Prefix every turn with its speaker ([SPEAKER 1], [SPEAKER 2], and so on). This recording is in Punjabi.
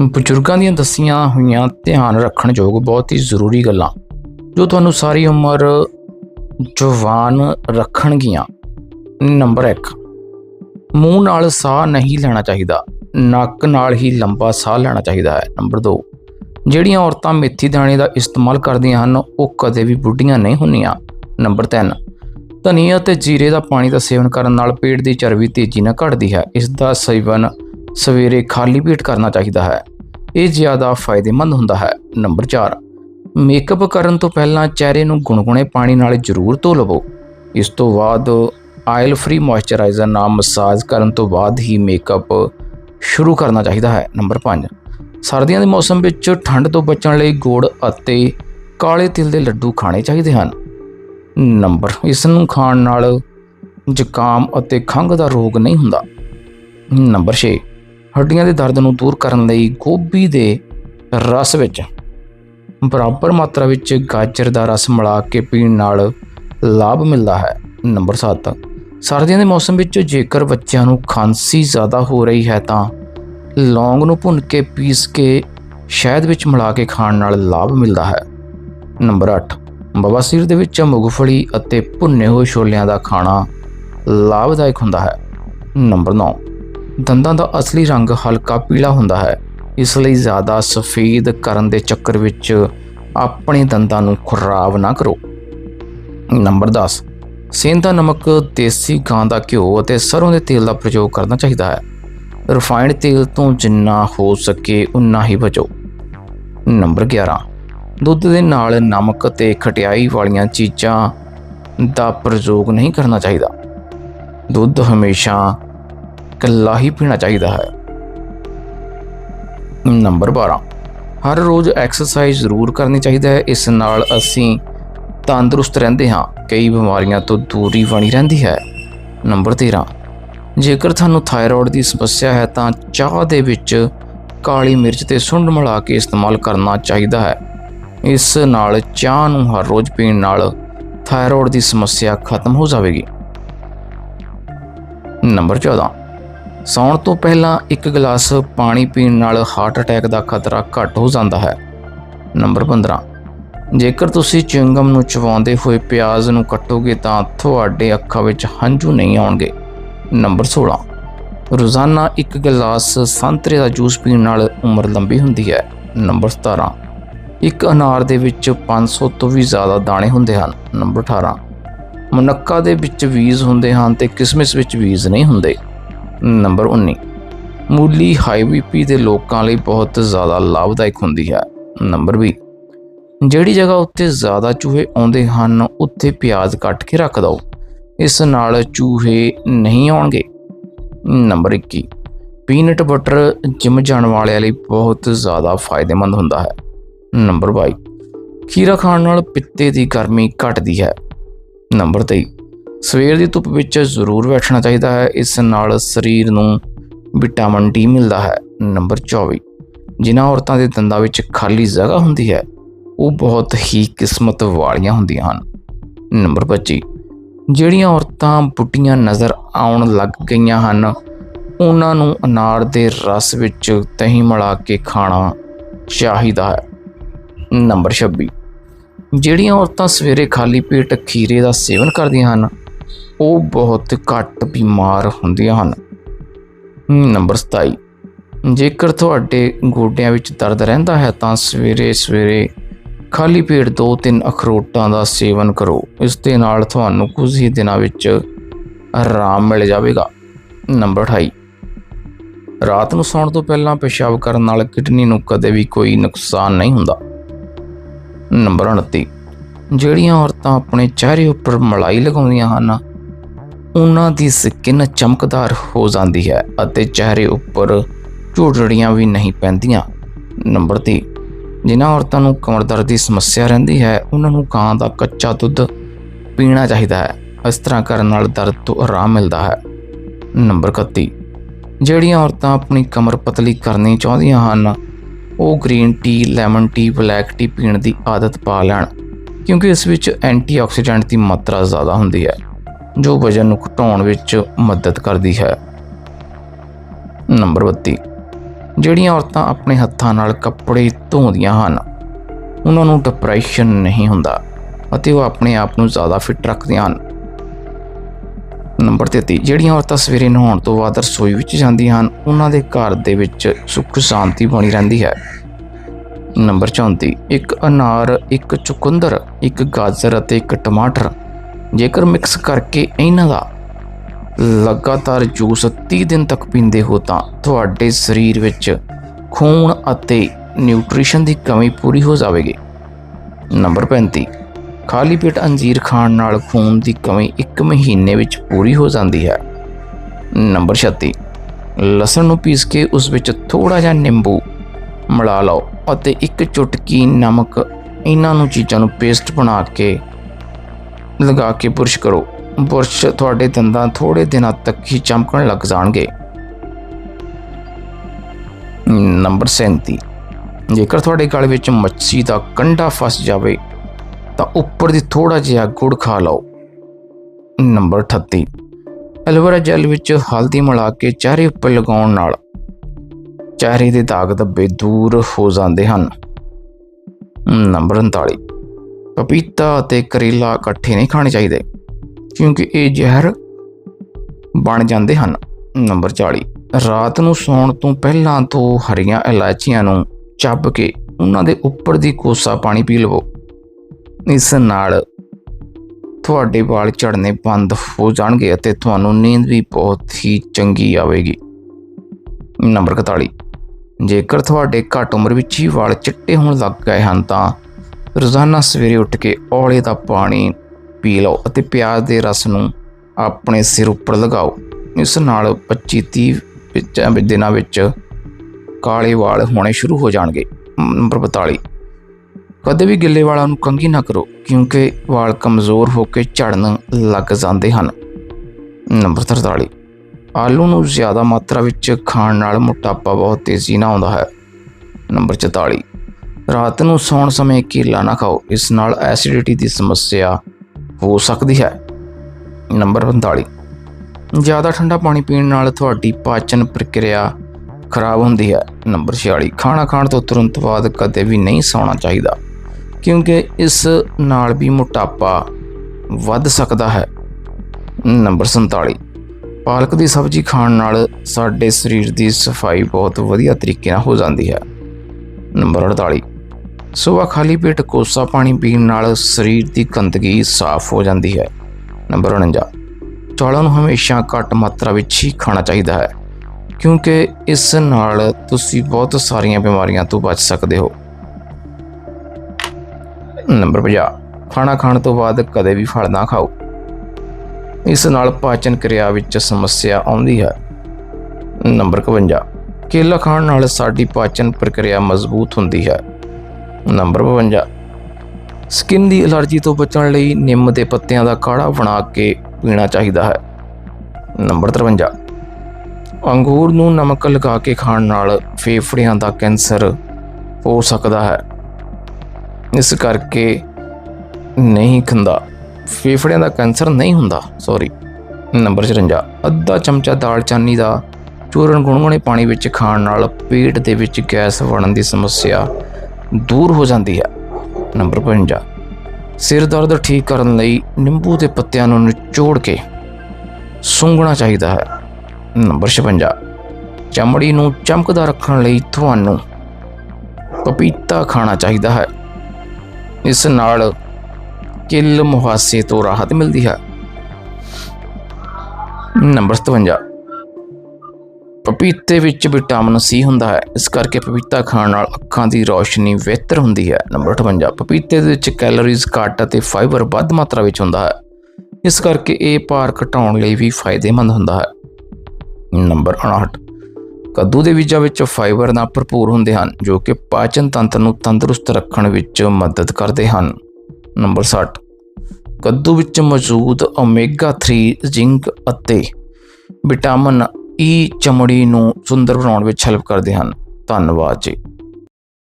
[SPEAKER 1] ਬਜ਼ੁਰਗਾਂ ਦੀਆਂ ਦੱਸੀਆਂ ਹੋਈਆਂ ਧਿਆਨ ਰੱਖਣ ਯੋਗ ਬਹੁਤ ਹੀ ਜ਼ਰੂਰੀ ਗੱਲਾਂ, ਜੋ ਤੁਹਾਨੂੰ ਸਾਰੀ ਉਮਰ ਜਵਾਨ ਰੱਖਣਗੀਆਂ। ਨੰਬਰ 1 ਮੂੰਹ ਨਾਲ ਸਾਹ ਨਹੀਂ ਲੈਣਾ ਚਾਹੀਦਾ, ਨੱਕ ਨਾਲ ਹੀ ਲੰਬਾ ਸਾਹ ਲੈਣਾ ਚਾਹੀਦਾ ਹੈ। ਨੰਬਰ 2 ਜਿਹੜੀਆਂ ਔਰਤਾਂ ਮੇਥੀ ਦਾਣੇ ਦਾ ਇਸਤੇਮਾਲ ਕਰਦੀਆਂ ਹਨ, ਉਹ ਕਦੇ ਵੀ ਬੁੱਢੀਆਂ ਨਹੀਂ ਹੁੰਦੀਆਂ। ਨੰਬਰ 3 ਧਨੀਆ ਤੇ ਜੀਰੇ ਦਾ ਪਾਣੀ ਦਾ ਸੇਵਨ ਕਰਨ ਨਾਲ ਪੇਟ ਦੀ ਚਰਬੀ ਤੇਜ਼ੀ ਨਾਲ ਘਟਦੀ ਹੈ। ਇਸ ਦਾ ਸੇਵਨ ਸਵੇਰੇ ਖਾਲੀ ਪੇਟ ਕਰਨਾ ਚਾਹੀਦਾ ਹੈ। ਇਹ ਜ਼ਿਆਦਾ ਫਾਇਦੇਮੰਦ ਹੁੰਦਾ ਹੈ। ਨੰਬਰ 4 ਮੇਕਅਪ ਕਰਨ ਤੋਂ ਪਹਿਲਾਂ ਚਿਹਰੇ ਨੂੰ ਗੁਣਗੁਣੇ ਪਾਣੀ ਨਾਲ ਜ਼ਰੂਰ ਧੋ ਲਵੋ। ਇਸ ਤੋਂ ਬਾਅਦ ਆਇਲ ਫ੍ਰੀ ਮੋਇਸਚਰਾਈਜ਼ਰ ਨਾਲ ਮਸਾਜ ਕਰਨ ਤੋਂ ਬਾਅਦ ਹੀ ਮੇਕਅਪ ਸ਼ੁਰੂ ਕਰਨਾ ਚਾਹੀਦਾ ਹੈ। ਨੰਬਰ 5 ਸਰਦੀਆਂ ਦੇ ਮੌਸਮ ਵਿੱਚ ਠੰਡ ਤੋਂ ਬਚਣ ਲਈ ਗੁੜ ਅਤੇ ਕਾਲੇ ਤਿਲ ਦੇ ਲੱਡੂ ਖਾਣੇ ਚਾਹੀਦੇ ਹਨ। ਨੰਬਰ, ਇਸ ਨੂੰ ਖਾਣ ਨਾਲ ਜ਼ੁਕਾਮ ਅਤੇ ਖੰਘ ਦਾ ਰੋਗ ਨਹੀਂ ਹੁੰਦਾ। ਨੰਬਰ 6 ਹੱਡੀਆਂ ਦੇ ਦਰਦ ਨੂੰ ਦੂਰ ਕਰਨ ਲਈ ਗੋਭੀ ਦੇ ਰਸ ਵਿੱਚ ਬਰਾਬਰ ਮਾਤਰਾ ਵਿੱਚ ਗਾਜਰ ਦਾ ਰਸ ਮਿਲਾ ਕੇ ਪੀਣ ਨਾਲ ਲਾਭ ਮਿਲਦਾ ਹੈ। ਨੰਬਰ 7 ਸਰਦੀਆਂ ਦੇ ਮੌਸਮ ਵਿੱਚ ਜੇਕਰ ਬੱਚਿਆਂ ਨੂੰ ਖਾਂਸੀ ਜ਼ਿਆਦਾ ਹੋ ਰਹੀ ਹੈ ਤਾਂ ਲੌਂਗ ਨੂੰ ਭੁੰਨ ਕੇ ਪੀਸ ਕੇ ਸ਼ਹਿਦ ਵਿੱਚ ਮਿਲਾ ਕੇ ਖਾਣ ਨਾਲ ਲਾਭ ਮਿਲਦਾ ਹੈ। ਨੰਬਰ 8 ਬਵਾਸੀਰ ਦੇ ਵਿੱਚ ਮੂੰਗਫਲੀ ਅਤੇ ਭੁੰਨੇ ਹੋਏ ਛੋਲਿਆਂ ਦਾ ਖਾਣਾ ਲਾਭਦਾਇਕ ਹੁੰਦਾ ਹੈ। ਨੰਬਰ 9 ਦੰਦਾਂ ਦਾ ਅਸਲੀ ਰੰਗ ਹਲਕਾ ਪੀਲਾ ਹੁੰਦਾ ਹੈ। ਇਸ ਲਈ ਜ਼ਿਆਦਾ ਸਫੇਦ ਕਰਨ ਦੇ ਚੱਕਰ ਵਿੱਚ ਆਪਣੇ ਦੰਦਾਂ ਨੂੰ ਖਰਾਬ ਨਾ ਕਰੋ। ਨੰਬਰ 10 ਸੇਂਦਾ ਨਮਕ ਦੇਸੀ ਗਾਂ ਦਾ ਘਿਓ ਅਤੇ ਸਰੋਂ ਦੇ ਤੇਲ ਦਾ ਪ੍ਰਯੋਗ ਕਰਨਾ ਚਾਹੀਦਾ ਹੈ। ਰਿਫਾਈਨਡ ਤੇਲ ਤੋਂ ਜਿੰਨਾ ਹੋ ਸਕੇ ਉਨਾ ਹੀ ਬਚੋ ਨੰਬਰ 11 ਦੁੱਧ ਦੇ ਨਾਲ ਨਮਕ ਤੇ ਖਟਿਆਈ ਵਾਲੀਆਂ ਚੀਜ਼ਾਂ ਦਾ ਪ੍ਰਯੋਗ ਨਹੀਂ ਕਰਨਾ ਚਾਹੀਦਾ। ਦੁੱਧ ਹਮੇਸ਼ਾ ਇਕੱਲਾ ਹੀ ਪੀਣਾ ਚਾਹੀਦਾ ਹੈ। ਨੰਬਰ 12 ਹਰ ਰੋਜ਼ ਐਕਸਰਸਾਈਜ਼ ਜ਼ਰੂਰ ਕਰਨੀ ਚਾਹੀਦਾ ਹੈ। ਇਸ ਨਾਲ ਅਸੀਂ ਤੰਦਰੁਸਤ ਰਹਿੰਦੇ ਹਾਂ। ਕਈ ਬਿਮਾਰੀਆਂ ਤੋਂ ਦੂਰੀ ਬਣੀ ਰਹਿੰਦੀ ਹੈ। ਨੰਬਰ 13 ਜੇਕਰ ਤੁਹਾਨੂੰ ਥਾਇਰੋਇਡ ਦੀ ਸਮੱਸਿਆ ਹੈ ਤਾਂ ਚਾਹ ਦੇ ਵਿੱਚ ਕਾਲੀ ਮਿਰਚ ਤੇ ਸੁੰਡ ਮਿਲਾ ਕੇ ਇਸਤੇਮਾਲ ਕਰਨਾ ਚਾਹੀਦਾ ਹੈ। ਇਸ ਨਾਲ ਚਾਹ ਨੂੰ ਹਰ ਰੋਜ਼ ਪੀਣ ਨਾਲ ਥਾਇਰੋਇਡ ਦੀ ਸਮੱਸਿਆ ਖਤਮ ਹੋ ਜਾਵੇਗੀ। ਨੰਬਰ 14 ਸੌਣ ਤੋਂ ਪਹਿਲਾਂ ਇੱਕ ਗਲਾਸ ਪਾਣੀ ਪੀਣ ਨਾਲ ਹਾਰਟ ਅਟੈਕ ਦਾ ਖਤਰਾ ਘੱਟ ਹੋ ਜਾਂਦਾ ਹੈ। ਨੰਬਰ 15 ਜੇਕਰ ਤੁਸੀਂ ਚਿੰਗਮ ਨੂੰ ਚਵਾਉਂਦੇ ਹੋਏ ਪਿਆਜ਼ ਨੂੰ ਕੱਟੋਗੇ ਤਾਂ ਤੁਹਾਡੇ ਅੱਖਾਂ ਵਿੱਚ ਹੰਝੂ ਨਹੀਂ ਆਉਣਗੇ। ਨੰਬਰ 16 ਰੋਜ਼ਾਨਾ ਇੱਕ ਗਲਾਸ ਸੰਤਰੇ ਦਾ ਜੂਸ ਪੀਣ ਨਾਲ ਉਮਰ ਲੰਬੀ ਹੁੰਦੀ ਹੈ। ਨੰਬਰ 17 ਇੱਕ ਅਨਾਰ ਦੇ ਵਿੱਚ 500 ਤੋਂ ਵੀ ਜ਼ਿਆਦਾ ਦਾਣੇ ਹੁੰਦੇ ਹਨ। ਨੰਬਰ 18 ਮੁਨੱਕਾ ਦੇ ਵਿੱਚ ਬੀਜ ਹੁੰਦੇ ਹਨ ਤੇ ਕਿਸਮਿਸ ਵਿੱਚ ਬੀਜ ਨਹੀਂ ਹੁੰਦੇ। ਨੰਬਰ 19 ਮੂਲੀ ਹਾਈ ਬੀਪੀ ਦੇ ਲੋਕਾਂ ਲਈ ਬਹੁਤ ਜ਼ਿਆਦਾ ਲਾਭਦਾਇਕ ਹੁੰਦੀ ਹੈ। ਨੰਬਰ 20 ਜਿਹੜੀ ਜਗ੍ਹਾ ਉੱਤੇ ਜ਼ਿਆਦਾ ਚੂਹੇ ਆਉਂਦੇ ਹਨ, ਉੱਥੇ ਪਿਆਜ਼ ਕੱਟ ਕੇ ਰੱਖ ਦਿਓ। ਇਸ ਨਾਲ ਚੂਹੇ ਨਹੀਂ ਆਉਣਗੇ। ਨੰਬਰ 21 ਪੀਨਟ ਬਟਰ ਜਿਮ ਜਾਣ ਵਾਲਿਆਂ ਲਈ ਬਹੁਤ ਜ਼ਿਆਦਾ ਫਾਇਦੇਮੰਦ ਹੁੰਦਾ ਹੈ। ਨੰਬਰ 22 ਖੀਰਾ ਖਾਣ ਨਾਲ ਪਿੱਤੇ ਦੀ ਗਰਮੀ ਘਟਦੀ ਹੈ। ਨੰਬਰ 23 ਸਵੇਰ ਦੀ ਧੁੱਪ ਵਿੱਚ ਜ਼ਰੂਰ ਬੈਠਣਾ ਚਾਹੀਦਾ ਹੈ। ਇਸ ਨਾਲ ਸਰੀਰ ਨੂੰ ਵਿਟਾਮਿਨ ਡੀ ਮਿਲਦਾ ਹੈ, ਨੰਬਰ 24 ਜਿਨ੍ਹਾਂ ਔਰਤਾਂ ਦੇ ਦੰਦਾਂ ਵਿੱਚ ਖਾਲੀ ਜਗ੍ਹਾ ਹੁੰਦੀ ਹੈ, ਉਹ ਬਹੁਤ ਹੀ ਕਿਸਮਤ ਵਾਲੀਆਂ ਹੁੰਦੀਆਂ ਹਨ। ਨੰਬਰ 25 ਜਿਹੜੀਆਂ ਔਰਤਾਂ ਬੁੱਢੀਆਂ ਨਜ਼ਰ ਆਉਣ ਲੱਗ ਗਈਆਂ ਹਨ, ਉਹਨਾਂ ਨੂੰ ਅਨਾਰ ਦੇ ਰਸ ਵਿੱਚ ਦਹੀਂ ਮਿਲਾ ਕੇ ਖਾਣਾ ਚਾਹੀਦਾ ਹੈ। ਨੰਬਰ 26 ਜਿਹੜੀਆਂ ਔਰਤਾਂ ਸਵੇਰੇ ਖਾਲੀ ਪੇਟ ਖੀਰੇ ਦਾ ਸੇਵਨ ਕਰਦੀਆਂ ਹਨ ਉਹ ਬਹੁਤ ਘੱਟ ਬਿਮਾਰ ਹੁੰਦੀਆਂ ਹਨ। ਨੰਬਰ 27 ਜੇਕਰ ਤੁਹਾਡੇ ਗੋਡਿਆਂ ਵਿੱਚ ਦਰਦ ਰਹਿੰਦਾ ਹੈ, ਤਾਂ ਸਵੇਰੇ ਸਵੇਰੇ ਖਾਲੀ ਪੇਟ 2-3 ਅਖਰੋਟਾਂ ਦਾ ਸੇਵਨ ਕਰੋ। ਇਸ ਦੇ ਨਾਲ ਤੁਹਾਨੂੰ ਕੁਝ ਹੀ ਦਿਨਾਂ ਵਿੱਚ ਆਰਾਮ ਮਿਲ ਜਾਵੇਗਾ। ਨੰਬਰ 28 ਰਾਤ ਨੂੰ ਸੌਣ ਤੋਂ ਪਹਿਲਾਂ ਪਿਸ਼ਾਬ ਕਰਨ ਨਾਲ ਕਿਡਨੀ ਨੂੰ ਕਦੇ ਵੀ ਕੋਈ ਨੁਕਸਾਨ ਨਹੀਂ ਹੁੰਦਾ। ਨੰਬਰ 29 ਜਿਹੜੀਆਂ ਔਰਤਾਂ ਆਪਣੇ ਚਿਹਰੇ ਉੱਪਰ ਮਲਾਈ ਲਗਾਉਂਦੀਆਂ ਹਨ ਉਹਨਾਂ ਦੀ ਸਕਿਨ ਚਮਕਦਾਰ ਹੋ ਜਾਂਦੀ ਹੈ ਅਤੇ ਚਿਹਰੇ ਉੱਪਰ ਝੁਰੜੀਆਂ ਵੀ ਨਹੀਂ ਪੈਂਦੀਆਂ। ਨੰਬਰ 30 ਜਿਨ੍ਹਾਂ ਔਰਤਾਂ ਨੂੰ ਕਮਰ ਦਰਦ ਦੀ ਸਮੱਸਿਆ ਰਹਿੰਦੀ ਹੈ, ਉਹਨਾਂ ਨੂੰ ਕਾਂ ਦਾ ਕੱਚਾ ਦੁੱਧ ਪੀਣਾ ਚਾਹੀਦਾ ਹੈ। ਇਸ ਤਰ੍ਹਾਂ ਕਰਨ ਨਾਲ ਦਰਦ ਤੋਂ ਆਰਾਮ ਮਿਲਦਾ ਹੈ। ਨੰਬਰ 31 ਜਿਹੜੀਆਂ ਔਰਤਾਂ ਆਪਣੀ ਕਮਰ ਪਤਲੀ ਕਰਨੀ ਚਾਹੁੰਦੀਆਂ ਹਨ, ਉਹ green tea, lemon tea, black tea ਪੀਣ ਦੀ ਆਦਤ ਪਾ ਲੈਣ, ਕਿਉਂਕਿ ਇਸ ਵਿੱਚ ਐਂਟੀਆਕਸੀਡੈਂਟ ਦੀ ਮਾਤਰਾ ਜ਼ਿਆਦਾ ਹੁੰਦੀ ਹੈ। ਜੋ ਵਜ਼ਨ ਨੂੰ ਘਟਾਉਣ ਵਿੱਚ ਮਦਦ ਕਰਦੀ ਹੈ। ਨੰਬਰ 32 ਜਿਹੜੀਆਂ ਔਰਤਾਂ ਆਪਣੇ ਹੱਥਾਂ ਨਾਲ ਕੱਪੜੇ ਧੋਂਦੀਆਂ ਹਨ, ਉਹਨਾਂ ਨੂੰ ਡਿਪਰੈਸ਼ਨ ਨਹੀਂ ਹੁੰਦਾ ਅਤੇ ਉਹ ਆਪਣੇ ਆਪ ਨੂੰ ਜ਼ਿਆਦਾ ਫਿੱਟ ਰੱਖਦੀਆਂ ਹਨ। ਨੰਬਰ 33 ਜਿਹੜੀਆਂ ਔਰਤਾਂ ਸਵੇਰੇ ਨਹਾਉਣ ਤੋਂ ਬਾਅਦ ਰਸੋਈ ਵਿੱਚ ਜਾਂਦੀਆਂ ਹਨ, ਉਹਨਾਂ ਦੇ ਘਰ ਦੇ ਵਿੱਚ ਸੁੱਖ ਸ਼ਾਂਤੀ ਬਣੀ ਰਹਿੰਦੀ ਹੈ। ਨੰਬਰ 34 ਇੱਕ ਅਨਾਰ, ਇੱਕ ਚੁਕੰਦਰ, ਇੱਕ ਗਾਜਰ ਅਤੇ ਇੱਕ ਟਮਾਟਰ। ਜੇਕਰ ਮਿਕਸ ਕਰਕੇ ਇਹਨਾਂ ਦਾ ਲਗਾਤਾਰ ਜੂਸ 30 ਦਿਨ ਤੱਕ ਪੀਂਦੇ ਹੋ ਤਾਂ ਤੁਹਾਡੇ ਸਰੀਰ ਵਿੱਚ ਖੂਨ ਅਤੇ ਨਿਊਟ੍ਰੀਸ਼ਨ ਦੀ ਕਮੀ ਪੂਰੀ ਹੋ ਜਾਵੇਗੀ। ਨੰਬਰ 35 ਖਾਲੀ ਪੇਟ ਅੰਜੀਰ ਖਾਣ ਨਾਲ ਖੂਨ ਦੀ ਕਮੀ 1 ਮਹੀਨੇ ਵਿੱਚ ਪੂਰੀ ਹੋ ਜਾਂਦੀ ਹੈ। ਨੰਬਰ 36 ਲਸਣ ਨੂੰ ਪੀਸ ਕੇ ਉਸ ਵਿੱਚ ਥੋੜਾ ਜਿਹਾ ਨਿੰਬੂ ਮਿਲਾ ਲਓ ਅਤੇ ਇੱਕ ਚੁਟਕੀ ਨਮਕ ਇਹਨਾਂ ਨੂੰ ਚੀਜ਼ਾਂ ਨੂੰ ਪੇਸਟ ਬਣਾ ਕੇ ਲਗਾ ਕੇ ਬੁਰਸ਼ ਕਰੋ। ਬੁਰਸ਼ ਤੁਹਾਡੇ ਦੰਦਾਂ ਥੋੜੇ ਦਿਨਾਂ ਤੱਕ ਹੀ ਚਮਕਣ ਲੱਗ ਜਾਣਗੇ। ਨੰਬਰ 37 ਜੇਕਰ ਤੁਹਾਡੇ ਗਲ ਵਿੱਚ ਮੱਛੀ ਦਾ ਕੰਡਾ ਫਸ ਜਾਵੇ, ਤਾਂ ਉੱਪਰ ਦੀ ਥੋੜਾ ਜਿਹਾ ਗੁੜ ਖਾ ਲਓ। ਨੰਬਰ 38 ਐਲੋਵੇਰਾ ਜੈਲ ਵਿੱਚ ਹਲਦੀ ਮਿਲਾ ਕੇ ਚਿਹਰੇ ਉੱਪਰ ਲਗਾਉਣ ਨਾਲ ਚਿਹਰੇ ਦੇ ਦਾਗ ਧੱਬੇ ਦੂਰ ਹੋ ਜਾਂਦੇ ਹਨ। ਨੰਬਰ 39 ਪਪੀਤਾ ਅਤੇ ਕਰੇਲਾ ਇਕੱਠੇ ਨਹੀਂ ਖਾਣੇ ਚਾਹੀਦੇ, ਕਿਉਂਕਿ ਇਹ ਜ਼ਹਿਰ ਬਣ ਜਾਂਦੇ ਹਨ। ਨੰਬਰ 40 ਰਾਤ ਨੂੰ ਸੌਣ ਤੋਂ ਪਹਿਲਾਂ ਤੋਂ ਹਰੀਆਂ ਇਲਾਚੀਆਂ ਨੂੰ ਚੱਬ ਕੇ ਉਹਨਾਂ ਦੇ ਉੱਪਰ ਦੀ ਕੋਸਾ ਪਾਣੀ ਪੀ ਲਵੋ। ਇਸ ਨਾਲ ਤੁਹਾਡੇ ਵਾਲ ਝੜਨੇ ਬੰਦ ਹੋ ਜਾਣਗੇ ਅਤੇ ਤੁਹਾਨੂੰ ਨੀਂਦ ਵੀ ਬਹੁਤ ਹੀ ਚੰਗੀ ਆਵੇਗੀ। ਨੰਬਰ 41 ਜੇਕਰ ਤੁਹਾਡੇ ਘੱਟ ਉਮਰ ਵਿੱਚ ਹੀ ਵਾਲ ਚਿੱਟੇ ਹੋਣ ਲੱਗ ਗਏ ਹਨ ਤਾਂ ਰੋਜ਼ਾਨਾ ਸਵੇਰੇ ਉੱਠ ਕੇ ਔਲੇ ਦਾ ਪਾਣੀ ਪੀ ਲਓ ਅਤੇ ਪਿਆਜ਼ ਦੇ ਰਸ ਨੂੰ ਆਪਣੇ ਸਿਰ ਉੱਪਰ ਲਗਾਓ। ਇਸ ਨਾਲ 25-30 ਦਿਨਾਂ ਵਿੱਚ ਕਾਲੇ ਵਾਲ ਹੋਣੇ ਸ਼ੁਰੂ ਹੋ ਜਾਣਗੇ। ਨੰਬਰ 42 ਕਦੇ ਵੀ ਗਿੱਲੇ ਵਾਲਾਂ ਨੂੰ ਕੰਘੀ ਨਾ ਕਰੋ, ਕਿਉਂਕਿ ਵਾਲ ਕਮਜ਼ੋਰ ਹੋ ਕੇ ਝੜਨ ਲੱਗ ਜਾਂਦੇ ਹਨ। ਨੰਬਰ 43 ਆਲੂ ਨੂੰ ਜ਼ਿਆਦਾ ਮਾਤਰਾ ਵਿੱਚ ਖਾਣ ਨਾਲ ਮੋਟਾਪਾ ਬਹੁਤ ਤੇਜ਼ੀ ਨਾਲ ਆਉਂਦਾ ਹੈ। ਨੰਬਰ 44 ਰਾਤ ਨੂੰ ਸੌਣ ਸਮੇਂ ਕੇਲਾ ਨਾ ਖਾਓ। ਇਸ ਨਾਲ ਐਸਿਡਿਟੀ ਦੀ ਸਮੱਸਿਆ ਹੋ ਸਕਦੀ ਹੈ। ਨੰਬਰ 45 ਜ਼ਿਆਦਾ ਠੰਡਾ ਪਾਣੀ ਪੀਣ ਨਾਲ ਤੁਹਾਡੀ ਪਾਚਨ ਪ੍ਰਕਿਰਿਆ ਖਰਾਬ ਹੁੰਦੀ ਹੈ। ਨੰਬਰ 46 ਖਾਣਾ ਖਾਣ ਤੋਂ ਤੁਰੰਤ ਬਾਅਦ ਕਦੇ ਵੀ ਨਹੀਂ ਸੌਣਾ ਚਾਹੀਦਾ, ਕਿਉਂਕਿ ਇਸ ਨਾਲ ਵੀ ਮੋਟਾਪਾ ਵੱਧ ਸਕਦਾ ਹੈ। ਨੰਬਰ 47 ਪਾਲਕ ਦੀ ਸਬਜ਼ੀ ਖਾਣ ਨਾਲ ਸਾਡੇ ਸਰੀਰ ਦੀ ਸਫ਼ਾਈ ਬਹੁਤ ਵਧੀਆ ਤਰੀਕੇ ਨਾਲ ਹੋ ਜਾਂਦੀ ਹੈ। ਨੰਬਰ 48 ਸਵੇਰ ਖਾਲੀ ਪੇਟ ਕੋਸਾ ਪਾਣੀ ਪੀਣ ਨਾਲ ਸਰੀਰ ਦੀ ਗੰਦਗੀ ਸਾਫ਼ ਹੋ ਜਾਂਦੀ ਹੈ। ਨੰਬਰ 49 ਚੌਲਾਂ ਨੂੰ ਹਮੇਸ਼ਾ ਘੱਟ ਮਾਤਰਾ ਵਿੱਚ ਹੀ ਖਾਣਾ ਚਾਹੀਦਾ ਹੈ, ਕਿਉਂਕਿ ਇਸ ਨਾਲ ਤੁਸੀਂ ਬਹੁਤ ਸਾਰੀਆਂ ਬਿਮਾਰੀਆਂ ਤੋਂ ਬਚ ਸਕਦੇ ਹੋ। ਨੰਬਰ 50 ਖਾਣਾ ਖਾਣ ਤੋਂ ਬਾਅਦ ਕਦੇ ਵੀ ਫਲ ਨਾ ਖਾਓ। ਇਸ ਨਾਲ ਪਾਚਨ ਕਿਰਿਆ ਵਿੱਚ ਸਮੱਸਿਆ ਆਉਂਦੀ ਹੈ। ਨੰਬਰ 51 ਕੇਲਾ ਖਾਣ ਨਾਲ ਸਾਡੀ ਪਾਚਨ ਪ੍ਰਕਿਰਿਆ ਮਜ਼ਬੂਤ ਹੁੰਦੀ ਹੈ। ਨੰਬਰ 52 ਸਕਿਨ ਦੀ ਅਲਰਜੀ ਤੋਂ ਬਚਣ ਲਈ ਨਿੰਮ ਦੇ ਪੱਤਿਆਂ ਦਾ ਕਾੜਾ ਬਣਾ ਕੇ ਪੀਣਾ ਚਾਹੀਦਾ ਹੈ। ਨੰਬਰ 53 ਅੰਗੂਰ ਨੂੰ ਨਮਕ ਲਗਾ ਕੇ ਖਾਣ ਨਾਲ ਫੇਫੜਿਆਂ ਦਾ ਕੈਂਸਰ ਹੋ ਸਕਦਾ ਹੈ। ਇਸ ਕਰਕੇ ਨਹੀਂ ਖੰਦਾ। ਫੇਫੜਿਆਂ ਦਾ ਕੈਂਸਰ ਨਹੀਂ ਹੁੰਦਾ ਸੌਰੀ ਨੰਬਰ 54 ਅੱਧਾ ਚਮਚਾ ਦਾਲਚੀਨੀ ਦਾ ਚੂਰਨ ਗੁਣਗੁਣੇ ਪਾਣੀ ਵਿੱਚ ਖਾਣ ਨਾਲ ਪੇਟ ਦੇ ਵਿੱਚ ਗੈਸ ਬਣਨ ਦੀ ਸਮੱਸਿਆ ਦੂਰ ਹੋ ਜਾਂਦੀ ਹੈ। ਨੰਬਰ 55 ਸਿਰ ਦਰਦ ਠੀਕ ਕਰਨ ਲਈ ਨਿੰਬੂ ਦੇ ਪੱਤਿਆਂ ਨੂੰ ਨਿਚੋੜ ਕੇ ਸੁੰਘਣਾ ਚਾਹੀਦਾ ਹੈ। ਨੰਬਰ 56 ਚਮੜੀ ਨੂੰ ਚਮਕਦਾਰ ਰੱਖਣ ਲਈ ਤੁਹਾਨੂੰ ਪਪੀਤਾ ਖਾਣਾ ਚਾਹੀਦਾ ਹੈ। ਇਸ ਨਾਲ ਕਿਲ ਮੁਹਾਸੇ ਤੋਂ ਰਾਹਤ ਮਿਲਦੀ ਹੈ। ਨੰਬਰ 57 ਪਪੀਤੇ ਵਿੱਚ ਵਿਟਾਮਿਨ ਸੀ ਹੁੰਦਾ ਹੈ। ਇਸ ਕਰਕੇ ਪਪੀਤਾ ਖਾਣ ਨਾਲ ਅੱਖਾਂ ਦੀ ਰੌਸ਼ਨੀ ਬਿਹਤਰ ਹੁੰਦੀ ਹੈ। ਨੰਬਰ 58 ਪਪੀਤੇ ਦੇ ਵਿੱਚ ਕੈਲੋਰੀਜ਼ ਘੱਟ ਅਤੇ ਫਾਈਬਰ ਵੱਧ ਮਾਤਰਾ ਵਿੱਚ ਹੁੰਦਾ ਹੈ। ਇਸ ਕਰਕੇ ਇਹ ਭਾਰ ਘਟਾਉਣ ਲਈ ਵੀ ਫਾਇਦੇਮੰਦ ਹੁੰਦਾ ਹੈ। ਨੰਬਰ 59 ਕੱਦੂ ਦੇ ਬੀਜਾਂ ਵਿੱਚ ਫਾਈਬਰ ਨਾਲ ਭਰਪੂਰ ਹੁੰਦੇ ਹਨ, ਜੋ ਕਿ ਪਾਚਨ ਤੰਤਰ ਨੂੰ ਤੰਦਰੁਸਤ ਰੱਖਣ ਵਿੱਚ ਮਦਦ ਕਰਦੇ ਹਨ। ਨੰਬਰ 60 ਕੱਦੂ ਵਿੱਚ ਮੌਜੂਦ ਓਮੇਗਾ 3 ਜ਼ਿੰਕ ਅਤੇ ਵਿਟਾਮਿਨ ਈ ਚਮੜੀ ਨੂੰ ਸੁੰਦਰ ਬਣਾਉਣ ਵਿੱਚ ਹੈਲਪ ਕਰਦੇ ਹਨ। ਧੰਨਵਾਦ ਜੀ।